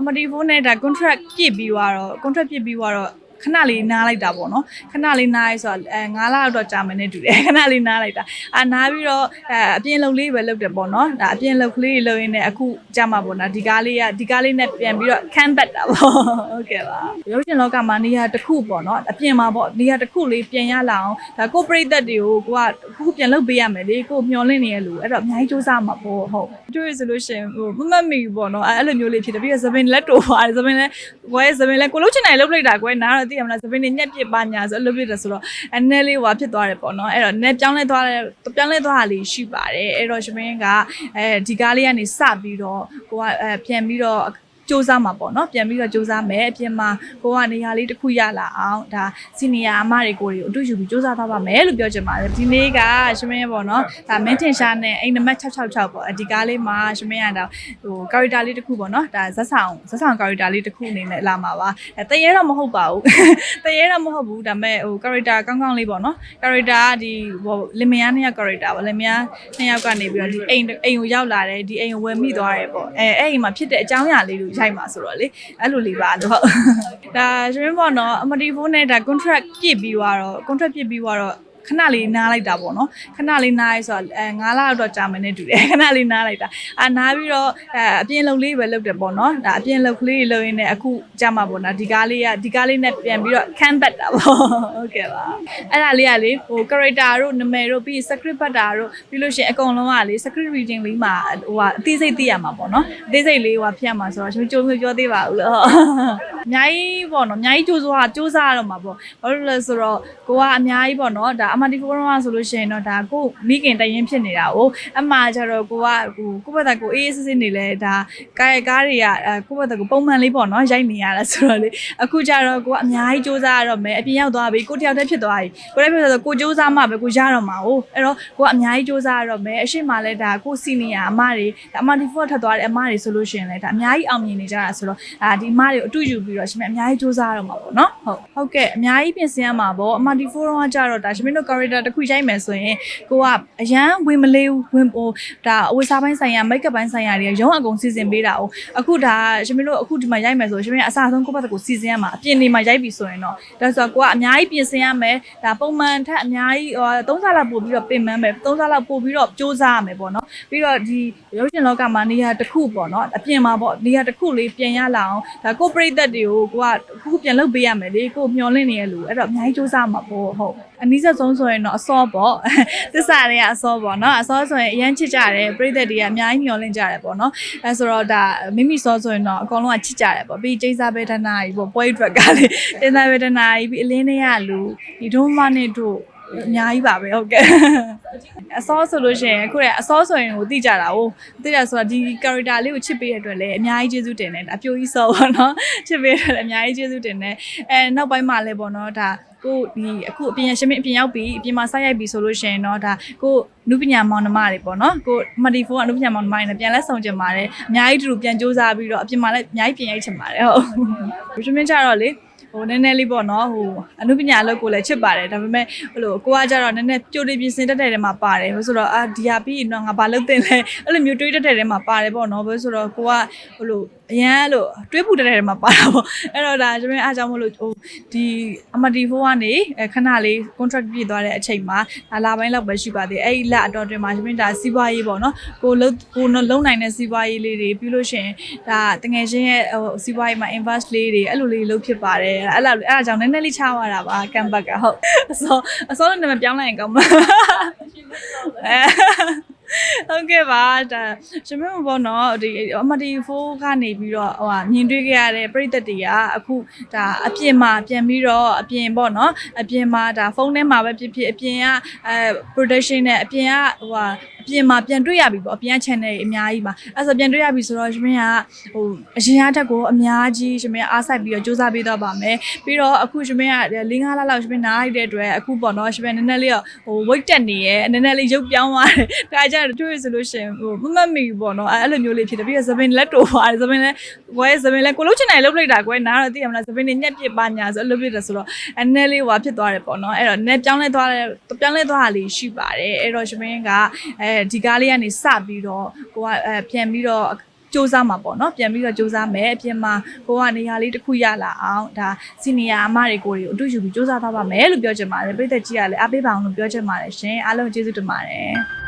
အမတီဖုန်းနဲ့ဒါ contract ပြည့်ပြီးသွားတော့ contract ပြည့်ပြီးသွားတော့ ခဏလေးနားလိုက်တာပေါ့နော်ခဏလေးနားရဲဆိုတော့အဲ9လလောက်တော့ကြာမယ်နဲ့တူတယ်ခဏလေးနားလိုက်တာအာနားပြီးတော့အဲအပြင်လုံလေးပဲလုပ်တယ်ပေါ့နော်ဒါအပြင်လုံကလေးတွေလုပ်ရင်းနဲ့အခုကြာမှာပေါ့နော်ဒီကားလေးကဒီကားလေးနဲ့ပြန်ပြီးတော့ can back တာပေါ့ဟုတ်ကဲ့ပါရုပ်ရှင်လောကမှာနေရာတစ်ခုပေါ့နော်အပြင်မှာပေါ့နေရာတစ်ခုလေးပြန်ရလာအောင်ဒါကိုပရိသတ်တွေကိုကိုကအခုပြန်လုပ်ပေးရမယ်လေကိုမျောလင့်နေရလို့အဲ့တော့အများကြီးစူးစမ်းမှာပေါ့ဟုတ်တွေ့ရဆိုလို့ရှိရင်ဟိုမမတ်မီပေါ့နော်အဲ့လိုမျိုးလေးဖြစ်တယ်ပြီးတော့သပင်လက်တိုပါတယ်သပင်လက်ကွဲသပင်လက်ကိုလုံးချင်တယ်လုပ်လိုက်တာကွဲနားတော့သိရမလားသပင်နေညက်ပြစ်ပါညာဆိုအဲ့လိုဖြစ်တယ်ဆိုတော့အနည်းလေးဟွာဖြစ်သွားတယ်ပေါ့နော်အဲ့တော့နည်းပြောင်းလဲသွားတယ်ပြောင်းလဲသွားတာလေးရှိပါတယ်အဲ့တော့ရှင်မင်းကအဲဒီကားလေးကနေစပြီးတော့ကိုကအဲပြန်ပြီးတော့ စူးစမ်းမှာပေါ့နော်ပြန်ပြီးတော့စူးစမ်းမယ်အပြင်မှာကိုကနေရာလေးတစ်ခုရလာအောင်ဒါစီနီယာအမတွေကိုတွေကိုအတူယူပြီးစူးစမ်းသွားပါမယ်လို့ပြောချင်ပါတယ်ဒီနေ့ကရှင်မင်းပေါ့နော်ဒါမင်းထင်ရှားနဲ့အိမ်နံပါတ်666ပေါ့ဒီကားလေးမှာရှင်မင်းကတော့ဟို character လေးတစ်ခုပေါ့နော်ဒါဇက်ဆောင်ဇက်ဆောင် character လေးတစ်ခုအနေနဲ့လာမှာပါအဲတရေတော့မဟုတ်ပါဘူးတရေတော့မဟုတ်ဘူးဒါပေမဲ့ဟို character ကောင်းကောင်းလေးပေါ့နော် character ကဒီဟိုလင်မယားနှစ်ယောက် character ပေါ့လင်မယားနှစ်ယောက်ကနေပြီးတော့ဒီအိမ်အိမ်ကိုရောက်လာတယ်ဒီအိမ်ကိုဝယ်မိသွားတယ်ပေါ့အဲအဲ့အိမ်မှာဖြစ်တဲ့အကြောင်းအရာလေးတွေရိုက်မှာဆိုတော့လေအဲ့လိုလေးပါလို့ဟုတ်ဒါရှင်မင်းပေါ့နော်အမတီဖုန်းနဲ့ဒါ contract ပြည့်ပြီးသွားတော့ contract ပြည့်ပြီးသွားတော့ ခဏလေးနားလိုက်တာပေါ့နော်ခဏလေးနားရဲဆိုတော့အဲ9လလောက်တော့ကြာမယ်နဲ့တူတယ်ခဏလေးနားလိုက်တာအာနားပြီးတော့အဲအပြင်လုံလေးပဲလုပ်တယ်ပေါ့နော်ဒါအပြင်လုံကလေးတွေလုပ်ရင်းနဲ့အခုကြာမှာပေါ့နော်ဒီကားလေးကဒီကားလေးနဲ့ပြန်ပြီးတော့ can back တာပေါ့ဟုတ်ကဲ့ပါအဲ့ဒါလေးကလေဟို character တို့နာမည်တို့ပြီး script ပတ်တာတို့ပြီးလို့ရှိရင်အကုန်လုံးကလေ script reading လေးမှာဟိုကအသေးစိတ်သိရမှာပေါ့နော်အသေးစိတ်လေးဟိုကဖြစ်ရမှာဆိုတော့ကျွန်တော်ကြိုးမျိုးပြောသေးပါဘူးလို့ဟုတ်အများကြီးပေါ့နော်အများကြီးကြိုးစားကြိုးစားရတော့မှာပေါ့ဘာလို့လဲဆိုတော့ကိုကအများကြီးပေါ့နော်ဒါအမတီဖိုရမဆိုလို့ရှိရင်တော့ဒါကိုမိခင်တရင်ဖြစ်နေတာ哦အမှကျတော့ကိုကကိုကိုဘက်ကကိုအေးအေးဆေးဆေးနေလဲဒါကာယကားတွေကအဲကိုဘက်ကကိုပုံမှန်လေးပေါ့နော်ရိုက်နေရတာဆိုတော့လေအခုကျတော့ကိုကအများကြီးစူးစမ်းရတော့မယ်အပြင်ရောက်သွားပြီကိုတယောက်တည်းဖြစ်သွားပြီကိုလည်းဖြစ်ဆိုကိုစူးစမ်းမှပဲကိုရတော့မှာ哦အဲ့တော့ကိုကအများကြီးစူးစမ်းရတော့မယ်အရှိမလဲဒါကိုစီနီယာအမတွေဒါအမတီဖော့ထပ်သွားတဲ့အမတွေဆိုလို့ရှိရင်လဲဒါအများကြီးအောင်မြင်နေကြတာဆိုတော့အာဒီအမတွေကိုအတူယူပြီးတော့ရှင်မအများကြီးစူးစမ်းရတော့မှာပေါ့နော်ဟုတ်ဟုတ်ကဲ့အများကြီးပြင်ဆင်ရမှာပေါ့အမတီဖိုတော့ကကြတော့ဒါရှင်မတို့ character တစ်ခုရိုက်မယ်ဆိုရင်ကိုကအရန်ဝင်မလေးဘူးဝင်ဟိုဒါအဝတ်စားပိုင်းဆိုင်ရာ make up ပိုင်းဆိုင်ရာတွေရုံးအကုန်စီစဉ်ပေးတာ哦အခုဒါရှင်မတို့အခုဒီမှာရိုက်မယ်ဆိုရှင်မအစားဆုံးကိုယ့်ဘက်ကိုစီစဉ်ရမှာအပြင်နေမှာရိုက်ပြီဆိုရင်တော့ဒါဆိုတော့ကိုကအများကြီးပြင်ဆင်ရမယ်ဒါပုံမှန်ထက်အများကြီးဟိုသုံးစားလောက်ပို့ပြီးတော့ပြင်ပန်းမယ်သုံးစားလောက်ပို့ပြီးတော့စူးစမ်းရမယ်ပေါ့နော်ပြီးတော့ဒီရုပ်ရှင်လောကမှာနေရာတစ်ခုပေါ့နော်အပြင်မှာပေါ့နေရာတစ်ခုလေးပြင်ရလာအောင်ဒါကိုပရိသတ်တွေကိုကိုကအခုပြန်လုပ်ပေးရမယ်လေကိုမျောလင့်နေရလို့အဲ့တော့အများကြီးစူးစမ်းမှာပေါ့ဟုတ်အနည်းဆက်ဆုံးဆိုရင်တော့အစောပေါ့သစ္စာတွေကအစောပေါ့နော်အစောဆိုရင်အရန်ချစ်ကြတယ်ပရိသတ်တွေကအများကြီးမျောလင့်ကြတယ်ပေါ့နော်အဲဆိုတော့ဒါမိမိစောဆိုရင်တော့အကောင်လုံးကချစ်ကြတယ်ပေါ့ပြီးကျိန်းစားဘေဒနာကြီးပေါ့ပွဲအတွက်ကလေကျိန်းစားဘေဒနာကြီးပြီးအလင်းတွေကလူဒီဒုမနဲ့တို့အများကြီးပါပဲဟုတ်ကဲ့အစောဆိုလို့ရှိရင်အခုလည်းအစောဆိုရင်ကိုသိကြတာ哦သိကြဆိုတော့ဒီ character လေးကိုချစ်ပေးရတဲ့အတွက်လည်းအများကြီးကျေးဇူးတင်တယ်ဒါအပြိုကြီးစောပေါ့နော်ချစ်ပေးရတဲ့အများကြီးကျေးဇူးတင်တယ်အဲနောက်ပိုင်းမှာလည်းပေါ့နော်ဒါ ကိုဒီအခုအပြင်ရှင်မင်းအပြင်ရောက်ပြီအပြင်မှာစိုက်ရိုက်ပြီဆိုလို့ရှိရင်တော့ဒါကိုနုပညာမောင်နှမတွေပေါ့နော်ကိုမတီဖိုးကနုပညာမောင်နှမတွေနဲ့ပြန်လဲဆောင်ကျင်ပါတယ်အများကြီးတူတူပြန်စူးစမ်းပြီးတော့အပြင်မှာလည်းအများကြီးပြင်ရိုက်ချင်ပါတယ်ဟုတ်ရှင်မင်းကြတော့လေ ဟိုနည်းနည်းလေးပေါ့နော်ဟိုအနုပညာအလုပ်ကိုလည်းချစ်ပါတယ်ဒါပေမဲ့ဟိုလိုကိုကကြတော့နည်းနည်းကြိုတင်ပြင်ဆင်တတ်တဲ့တဲမှာပါတယ်ဘယ်ဆိုတော့အာဒီဟာပြီးရင်တော့ငါဘာလုပ်တင်လဲအဲ့လိုမျိုးတွေးတတ်တဲ့တဲမှာပါတယ်ပေါ့နော်ဘယ်ဆိုတော့ကိုကဟိုလိုအရန်လို့တွေးပူတတ်တဲ့တဲမှာပါတာပေါ့အဲ့တော့ဒါကျွန်မအားကြောင့်မလို့ဟိုဒီအမတီဖိုးကနေခဏလေး contract ပြည့်သွားတဲ့အချိန်မှာဒါလာပိုင်းလောက်ပဲရှိပါသေးအဲ့ဒီလအတော်တွင်မှာကျွန်မဒါစီးပွားရေးပေါ့နော်ကိုလုံးကိုလုံးနိုင်တဲ့စီးပွားရေးလေးတွေပြီးလို့ရှိရင်ဒါတငယ်ချင်းရဲ့ဟိုစီးပွားရေးမှာ invest လေးတွေအဲ့လိုလေးလုပ်ဖြစ်ပါတယ်အဲ့လိုအဲ့ဒါကြောင့်နည်းနည်းလေးချသွားတာပါ campback ကဟုတ်အစောအစောလည်းနာမည်ပြောင်းလိုက်ရင်ကောင်းမှာဟုတ်ကဲ့ပါဒါရှင်မဘောနော်ဒီအမတီဖိုးကနေပြီးတော့ဟိုဟာမြင်တွေ့ခဲ့ရတဲ့ပြည်သက်တွေကအခုဒါအပြင်မှာပြန်ပြီးတော့အပြင်ပေါ့နော်အပြင်မှာဒါဖုန်းထဲမှာပဲဖြစ်ဖြစ်အပြင်ကအဲ production နဲ့အပြင်ကဟိုဟာအပြင်မှာပြန်တွေ့ရပြီပေါ့အပြင်က channel တွေအများကြီးပါအဲ့ဆိုပြန်တွေ့ရပြီဆိုတော့ရှင်မကဟိုအရင်အထက်ကိုအများကြီးရှင်မအားစိုက်ပြီးတော့စူးစမ်းပေးတော့ပါမယ်ပြီးတော့အခုရှင်မက၄၅လလောက်ရှင်မနားလိုက်တဲ့အတွက်အခုပေါ့နော်ရှင်မနည်းနည်းလေးဟို weight တက်နေရဲ့နည်းနည်းလေးရုပ်ပြောင်းသွားတယ်ဒါကြတော့တွေ့ရဆိုလို့ရှင်ဟိုမမတ်မီပေါ့နော်အဲ့လိုမျိုးလေးဖြစ်တယ်ပြီးတော့သပင်လက်တိုပါတယ်သပင်လက်ကွဲသပင်လက်ကိုလုံးချင်တယ်လုပ်လိုက်တာကွဲနားတော့သိရမလားသပင်နေညက်ပြစ်ပါညာဆိုအဲ့လိုဖြစ်တယ်ဆိုတော့အနည်းလေးဟွာဖြစ်သွားတယ်ပေါ့နော်အဲ့တော့နည်းပြောင်းလဲသွားတယ်ပြောင်းလဲသွားတာလေးရှိပါတယ်အဲ့တော့ရှင်မင်းကအဲဒီကားလေးကနေစပြီးတော့ကိုကအဲပြန်ပြီးတော့စူးစမ်းမှာပေါ့နော်ပြန်ပြီးတော့စူးစမ်းမယ်အပြင်မှာကိုကနေရာလေးတစ်ခုရလာအောင်ဒါစီနီယာအမတွေကိုတွေကိုအတူယူပြီးစူးစမ်းသွားပါမယ်လို့ပြောချင်ပါတယ်ပြည်သက်ကြီးကလည်းအားပေးပါအောင်လို့ပြောချင်ပါတယ်ရှင်အားလုံးကျေးဇူးတင်ပါတယ်